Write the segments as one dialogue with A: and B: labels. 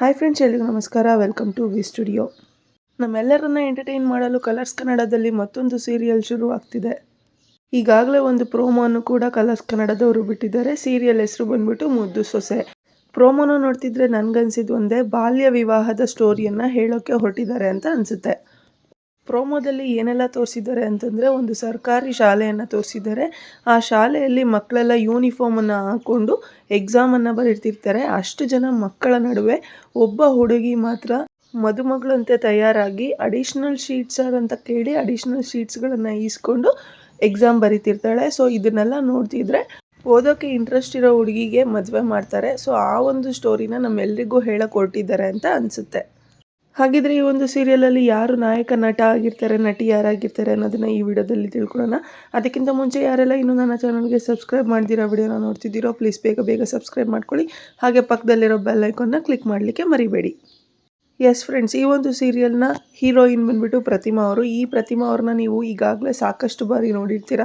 A: Hi friends ಎಲ್ರಿಗೂ ನಮಸ್ಕಾರ. Welcome to V studio ನಮ್ಮೆಲ್ಲರನ್ನ ಎಂಟರ್ಟೈನ್ ಮಾಡಲು ಕಲರ್ಸ್ ಕನ್ನಡದಲ್ಲಿ ಮತ್ತೊಂದು ಸೀರಿಯಲ್ ಶುರು ಆಗ್ತಿದೆ. ಈಗಾಗಲೇ ಒಂದು ಪ್ರೋಮೋನು ಕೂಡ ಕಲರ್ಸ್ ಕನ್ನಡದವರು ಬಿಟ್ಟಿದ್ದಾರೆ. ಸೀರಿಯಲ್ ಹೆಸರು ಬಂದ್ಬಿಟ್ಟು ಮುದ್ದು ಸೊಸೆ. ಪ್ರೋಮೋನು ನೋಡ್ತಿದ್ರೆ ನನಗನ್ಸಿದ್ದು ಒಂದೇ, ಬಾಲ್ಯ ವಿವಾಹದ ಸ್ಟೋರಿಯನ್ನು ಹೇಳೋಕ್ಕೆ ಹೊರಟಿದ್ದಾರೆ ಅಂತ ಅನಿಸುತ್ತೆ. ಪ್ರೋಮೋದಲ್ಲಿ ಏನೆಲ್ಲ ತೋರಿಸಿದ್ದಾರೆ ಅಂತಂದರೆ ಒಂದು ಸರ್ಕಾರಿ ಶಾಲೆಯನ್ನು ತೋರಿಸಿದ್ದಾರೆ. ಆ ಶಾಲೆಯಲ್ಲಿ ಮಕ್ಕಳೆಲ್ಲ ಯೂನಿಫಾರ್ಮನ್ನು ಹಾಕ್ಕೊಂಡು ಎಕ್ಸಾಮನ್ನು ಬರೀತಿರ್ತಾರೆ. ಅಷ್ಟು ಜನ ಮಕ್ಕಳ ನಡುವೆ ಒಬ್ಬ ಹುಡುಗಿ ಮಾತ್ರ ಮದುಮಗಳಂತೆ ತಯಾರಾಗಿ ಅಡಿಷ್ನಲ್ ಶೀಟ್ಸರ್ ಅಂತ ಕೇಳಿ ಅಡಿಷ್ನಲ್ ಶೀಟ್ಸ್ಗಳನ್ನು ಈಸ್ಕೊಂಡು ಎಕ್ಸಾಮ್ ಬರೀತಿರ್ತಾಳೆ. ಸೊ, ಇದನ್ನೆಲ್ಲ ನೋಡ್ತಿದ್ರೆ ಓದೋಕ್ಕೆ ಇಂಟ್ರೆಸ್ಟ್ ಇರೋ ಹುಡುಗಿಗೆ ಮದುವೆ ಮಾಡ್ತಾರೆ. ಸೊ, ಆ ಒಂದು ಸ್ಟೋರಿನ ನಮ್ಮೆಲ್ರಿಗೂ ಹೇಳಕ್ಕೆ ಹೊರಟಿದ್ದಾರೆ ಅಂತ ಅನಿಸುತ್ತೆ. ಹಾಗಿದ್ರೆ ಈ ಒಂದು ಸೀರಿಯಲಲ್ಲಿ ಯಾರು ನಾಯಕ ನಟ ಆಗಿರ್ತಾರೆ, ನಟಿ ಯಾರಾಗಿರ್ತಾರೆ ಅನ್ನೋದನ್ನ ಈ ವಿಡಿಯೋದಲ್ಲಿ ತಿಳ್ಕೊಳ್ಳೋಣ. ಅದಕ್ಕಿಂತ ಮುಂಚೆ ಯಾರೆಲ್ಲ ಇನ್ನೂ ನನ್ನ ಚಾನಲ್ಗೆ ಸಬ್ಸ್ಕ್ರೈಬ್ ಮಾಡ್ದಿರೋ ವಿಡಿಯೋನ ನೋಡ್ತಿದ್ದೀರೋ ಪ್ಲೀಸ್ ಬೇಗ ಬೇಗ ಸಬ್ಸ್ಕ್ರೈಬ್ ಮಾಡ್ಕೊಳ್ಳಿ. ಹಾಗೆ ಪಕ್ಕದಲ್ಲಿರೋ ಬೆಲ್ ಐಕಾನ್ನ ಕ್ಲಿಕ್ ಮಾಡಲಿಕ್ಕೆ ಮರಿಬೇಡಿ. ಎಸ್ ಫ್ರೆಂಡ್ಸ್ ಈ ಒಂದು ಸೀರಿಯಲ್ನ ಹೀರೋಯಿನ್ ಬಂದ್ಬಿಟ್ಟು ಪ್ರತಿಮಾ ಅವರು. ಈ ಪ್ರತಿಮಾ ಅವ್ರನ್ನ ನೀವು ಈಗಾಗಲೇ ಸಾಕಷ್ಟು ಬಾರಿ ನೋಡಿರ್ತೀರ.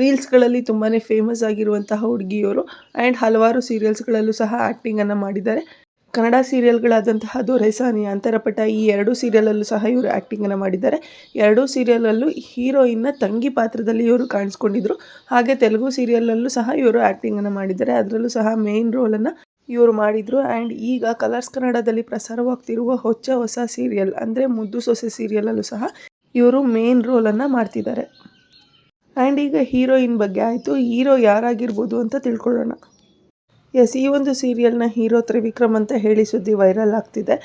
A: ರೀಲ್ಸ್ಗಳಲ್ಲಿ ತುಂಬಾ ಫೇಮಸ್ ಆಗಿರುವಂತಹ ಹುಡುಗಿಯವರು ಆ್ಯಂಡ್ ಹಲವಾರು ಸೀರಿಯಲ್ಸ್ಗಳಲ್ಲೂ ಸಹ ಆ್ಯಕ್ಟಿಂಗನ್ನು ಮಾಡಿದ್ದಾರೆ. ಕನ್ನಡ ಸೀರಿಯಲ್ಗಳಾದಂತಹ ದೊರೆಸಾನಿ ಅಂತರಪಟ ಈ ಎರಡೂ ಸೀರಿಯಲಲ್ಲೂ ಸಹ ಇವರು ಆ್ಯಕ್ಟಿಂಗನ್ನು ಮಾಡಿದ್ದಾರೆ. ಎರಡೂ ಸೀರಿಯಲಲ್ಲೂ ಹೀರೋಯಿನ್ನ ತಂಗಿ ಪಾತ್ರದಲ್ಲಿ ಇವರು ಕಾಣಿಸ್ಕೊಂಡಿದ್ರು. ಹಾಗೆ ತೆಲುಗು ಸೀರಿಯಲಲ್ಲೂ ಸಹ ಇವರು ಆ್ಯಕ್ಟಿಂಗನ್ನು ಮಾಡಿದ್ದಾರೆ. ಅದರಲ್ಲೂ ಸಹ ಮೇನ್ ರೋಲನ್ನು ಇವರು ಮಾಡಿದರು. ಆ್ಯಂಡ್ ಈಗ ಕಲರ್ಸ್ ಕನ್ನಡದಲ್ಲಿ ಪ್ರಸಾರವಾಗ್ತಿರುವ ಹೊಚ್ಚ ಹೊಸ ಸೀರಿಯಲ್ ಅಂದರೆ ಮುದ್ದು ಸೊಸೆ ಸೀರಿಯಲಲ್ಲೂ ಸಹ ಇವರು ಮೇನ್ ರೋಲನ್ನು ಮಾಡ್ತಿದ್ದಾರೆ. ಆ್ಯಂಡ್ ಈಗ ಹೀರೋಯಿನ್ ಬಗ್ಗೆ ಆಯಿತು. ಹೀರೋ ಯಾರಾಗಿರ್ಬೋದು ಅಂತ ತಿಳ್ಕೊಳ್ಳೋಣ. ಎಸ್, ಈ ಒಂದು ಸೀರಿಯಲ್ನ ಹೀರೋ ತ್ರಿವಿಕ್ರಮ್ ಅಂತ ಹೇಳಿ ಸುದ್ದಿ ವೈರಲ್ ಆಗ್ತಿದೆ.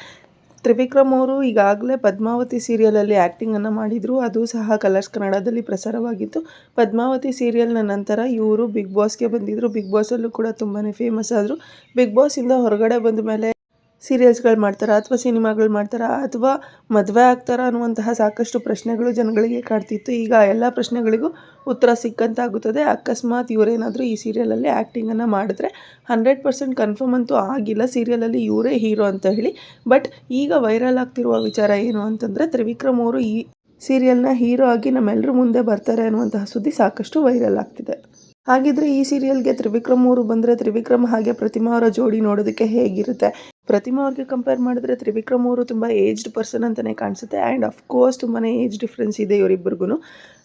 A: ತ್ರಿವಿಕ್ರಮ್ ಅವರು ಈಗಾಗಲೇ ಪದ್ಮಾವತಿ ಸೀರಿಯಲಲ್ಲಿ ಆ್ಯಕ್ಟಿಂಗನ್ನು ಮಾಡಿದರು. ಅದು ಸಹ ಕಲರ್ಸ್ ಕನ್ನಡದಲ್ಲಿ ಪ್ರಸಾರವಾಗಿತ್ತು. ಪದ್ಮಾವತಿ ಸೀರಿಯಲ್ನ ನಂತರ ಇವರು ಬಿಗ್ ಬಾಸ್ಗೆ ಬಂದಿದ್ದರು ಬಿಗ್ ಬಾಸಲ್ಲೂ ಕೂಡ ತುಂಬಾ ಫೇಮಸ್ ಆದರು. ಬಿಗ್ ಬಾಸಿಂದ ಹೊರಗಡೆ ಬಂದ ಮೇಲೆ ಸೀರಿಯಲ್ಸ್ಗಳು ಮಾಡ್ತಾರಾ ಅಥವಾ ಸಿನಿಮಾಗಳು ಮಾಡ್ತಾರಾ ಅಥವಾ ಮದುವೆ ಆಗ್ತಾರಾ ಅನ್ನುವಂತಹ ಸಾಕಷ್ಟು ಪ್ರಶ್ನೆಗಳು ಜನಗಳಿಗೆ ಕಾಡ್ತಿತ್ತು. ಈಗ ಎಲ್ಲ ಪ್ರಶ್ನೆಗಳಿಗೂ ಉತ್ತರ ಸಿಕ್ಕಂತಾಗುತ್ತದೆ. ಅಕಸ್ಮಾತ್ ಇವರೇನಾದರೂ ಈ ಸೀರಿಯಲಲ್ಲಿ ಆ್ಯಕ್ಟಿಂಗನ್ನು ಮಾಡಿದ್ರೆ ಹಂಡ್ರೆಡ್ ಪರ್ಸೆಂಟ್ ಕನ್ಫರ್ಮ್ ಅಂತೂ ಆಗಿಲ್ಲ. ಸೀರಿಯಲಲ್ಲಿ ಇವರೇ ಹೀರೋ ಅಂತ ಹೇಳಿ. ಬಟ್ ಈಗ ವೈರಲ್ ಆಗ್ತಿರುವ ವಿಚಾರ ಏನು ಅಂತಂದರೆ ತ್ರಿವಿಕ್ರಮ್ ಅವರು ಈ ಸೀರಿಯಲ್ನ ಹೀರೋ ಆಗಿ ನಮ್ಮೆಲ್ಲರ ಮುಂದೆ ಬರ್ತಾರೆ ಅನ್ನುವಂತಹ ಸುದ್ದಿ ಸಾಕಷ್ಟು ವೈರಲ್ ಆಗ್ತಿದೆ. ಹಾಗಿದ್ರೆ ಈ ಸೀರಿಯಲ್ಗೆ ತ್ರಿವಿಕ್ರಮ್ ಅವರು ಬಂದರೆ ತ್ರಿವಿಕ್ರಮ್ ಹಾಗೆ ಪ್ರತಿಮಾ ಅವರ ಜೋಡಿ ನೋಡೋದಕ್ಕೆ ಹೇಗಿರುತ್ತೆ? ಪ್ರತಿಮಾ ಅವ್ರಿಗೆ ಕಂಪೇರ್ ಮಾಡಿದ್ರೆ ತ್ರಿವಿಕ್ರಮ್ ಅವರು ತುಂಬ ಏಜ್ಡ್ ಪರ್ಸನ್ ಅಂತಲೇ ಕಾಣಿಸುತ್ತೆ. ಆ್ಯಂಡ್ ಅಫ್ಕೋರ್ಸ್ ತುಂಬಾ ಏಜ್ ಡಿಫ್ರೆನ್ಸ್ ಇದೆ ಇವರಿಬ್ಬರಿಗೂ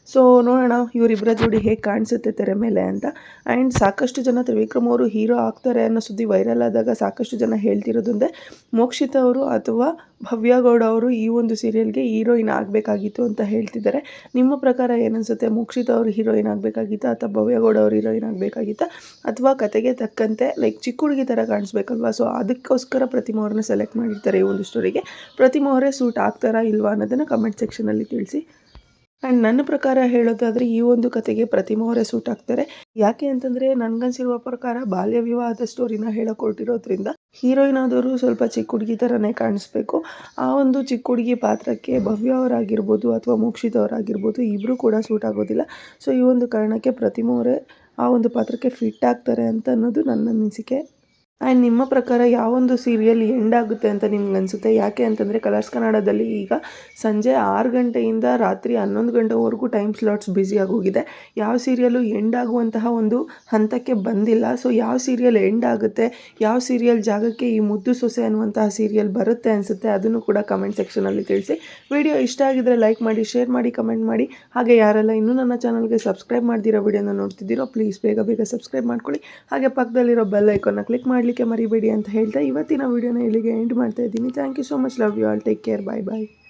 A: ಸೊ ನೋಡೋಣ ಇವರಿಬ್ಬರ ಜೋಡಿ ಹೇಗೆ ಕಾಣಿಸುತ್ತೆ ತೆರೆ ಮೇಲೆ ಅಂತ. ಆ್ಯಂಡ್ ಸಾಕಷ್ಟು ಜನ ತ್ರಿವಿಕ್ರಮ್ ಅವರು ಹೀರೋ ಆಗ್ತಾರೆ ಅನ್ನೋ ಸುದ್ದಿ ವೈರಲ್ ಆದಾಗ ಸಾಕಷ್ಟು ಜನ ಹೇಳ್ತಿರೋದಂದರೆ ಮೋಕ್ಷಿತ ಅವರು ಅಥವಾ ಭವ್ಯಗೌಡ ಅವರು ಈ ಒಂದು ಸೀರಿಯಲ್ಗೆ ಹೀರೋಯಿನ್ ಆಗಬೇಕಾಗಿತ್ತು ಅಂತ ಹೇಳ್ತಿದ್ದಾರೆ. ನಿಮ್ಮ ಪ್ರಕಾರ ಏನನ್ಸುತ್ತೆ? ಮೋಕ್ಷಿತ ಅವರು ಹೀರೋಯಿನ್ ಆಗಬೇಕಾಗಿತ್ತಾ ಅಥವಾ ಭವ್ಯಗೌಡ ಅವರು ಹೀರೋಯಿನ್ ಆಗಬೇಕಾಗಿತ್ತಾ? ಅಥವಾ ಕತೆಗೆ ತಕ್ಕಂತೆ ಲೈಕ್ ಚಿಕ್ಕ ಹುಡುಗಿ ಥರ ಕಾಣಿಸ್ಬೇಕಲ್ವಾ? ಸೊ ಅದಕ್ಕೋಸ್ಕರ ಪ್ರತಿಮಾ ಅವ್ರನ್ನ ಸೆಲೆಕ್ಟ್ ಮಾಡಿರ್ತಾರೆ ಈ ಒಂದು ಸ್ಟೋರಿಗೆ ಪ್ರತಿಮಾ ಅವರೇ ಸೂಟ್ ಆಗ್ತಾರಾ ಇಲ್ವಾ ಅನ್ನೋದನ್ನು ಕಮೆಂಟ್ ಸೆಕ್ಷನಲ್ಲಿ ತಿಳಿಸಿ. ಆ್ಯಂಡ್ ನನ್ನ ಪ್ರಕಾರ ಹೇಳೋದಾದರೆ ಈ ಒಂದು ಕತೆಗೆ ಪ್ರತಿಮಾ ಸೂಟ್ ಆಗ್ತಾರೆ. ಯಾಕೆ ಅಂತಂದರೆ ನನಗನ್ಸಿರುವ ಪ್ರಕಾರ ಬಾಲ್ಯ ವಿವಾಹದ ಸ್ಟೋರಿನ ಹೇಳಕೊಟ್ಟಿರೋದ್ರಿಂದ ಹೀರೋಯಿನ್ ಆದವರು ಸ್ವಲ್ಪ ಚಿಕ್ಕ ಹುಡುಗಿ ಥರನೇ ಕಾಣಿಸ್ಬೇಕು. ಆ ಒಂದು ಚಿಕ್ಕ ಹುಡುಗಿ ಪಾತ್ರಕ್ಕೆ ಭವ್ಯ ಅವರಾಗಿರ್ಬೋದು ಅಥವಾ ಮೋಕ್ಷಿತ ಅವರಾಗಿರ್ಬೋದು ಇಬ್ಬರು ಕೂಡ ಸೂಟ್ ಆಗೋದಿಲ್ಲ. ಸೊ ಈ ಒಂದು ಕಾರಣಕ್ಕೆ ಪ್ರತಿಮಾ ಆ ಒಂದು ಪಾತ್ರಕ್ಕೆ ಫಿಟ್ ಆಗ್ತಾರೆ ಅಂತ ಅನ್ನೋದು ನನ್ನ ಅನಿಸಿಕೆ. ಆ್ಯಂಡ್ ನಿಮ್ಮ ಪ್ರಕಾರ ಯಾವೊಂದು ಸೀರಿಯಲ್ ಎಂಡ್ ಆಗುತ್ತೆ ಅಂತ ನಿಮ್ಗೆ ಅನಿಸುತ್ತೆ? ಯಾಕೆ ಅಂತಂದರೆ ಕಲರ್ಸ್ ಕನ್ನಡದಲ್ಲಿ ಈಗ ಸಂಜೆ ಆರು ಗಂಟೆಯಿಂದ ರಾತ್ರಿ ಹನ್ನೊಂದು ಗಂಟೆವರೆಗೂ ಟೈಮ್ ಸ್ಲಾಟ್ಸ್ ಬ್ಯುಸಿಯಾಗಿ ಹೋಗಿದೆ. ಯಾವ ಸೀರಿಯಲು ಎಂಡ್ ಆಗುವಂತಹ ಒಂದು ಹಂತಕ್ಕೆ ಬಂದಿಲ್ಲ. ಸೊ ಯಾವ ಸೀರಿಯಲ್ ಎಂಡ್ ಆಗುತ್ತೆ? ಯಾವ ಸೀರಿಯಲ್ ಜಾಗಕ್ಕೆ ಈ ಮುದ್ದು ಸೊಸೆ ಅನ್ನುವಂತಹ ಸೀರಿಯಲ್ ಬರುತ್ತೆ ಅನಿಸುತ್ತೆ? ಅದನ್ನು ಕೂಡ ಕಮೆಂಟ್ ಸೆಕ್ಷನಲ್ಲಿ ತಿಳಿಸಿ. ವಿಡಿಯೋ ಇಷ್ಟ ಆಗಿದ್ರೆ ಲೈಕ್ ಮಾಡಿ ಶೇರ್ ಮಾಡಿ ಕಮೆಂಟ್ ಮಾಡಿ. ಹಾಗೆ ಯಾರೆಲ್ಲ ಇನ್ನೂ ನನ್ನ ಚಾನಲ್ಗೆ ಸಬ್ಸ್ಕ್ರೈಬ್ ಮಾಡಿದಿರೋ ವಿಡಿಯೋನ ನೋಡ್ತಿದ್ದೀರೋ ಪ್ಲೀಸ್ ಬೇಗ ಬೇಗ ಸಬ್ಸ್ಕ್ರೈಬ್ ಮಾಡ್ಕೊಳ್ಳಿ. ಹಾಗೆ ಪಕ್ಕದಲ್ಲಿರೋ ಬೆಲ್ ಐಕಾನ್ನ ಕ್ಲಿಕ್ ಮಾಡಲಿ. ಮರಿಬೇಡಿ ಅಂತ ಹೇಳ್ತಾ ಇವತ್ತಿನ ವೀಡಿಯೋನ ಇಲ್ಲಿಗೆ ಎಂಡ್ ಮಾಡ್ತಾ ಇದ್ದೀನಿ. Thank you so much love you all take care bye bye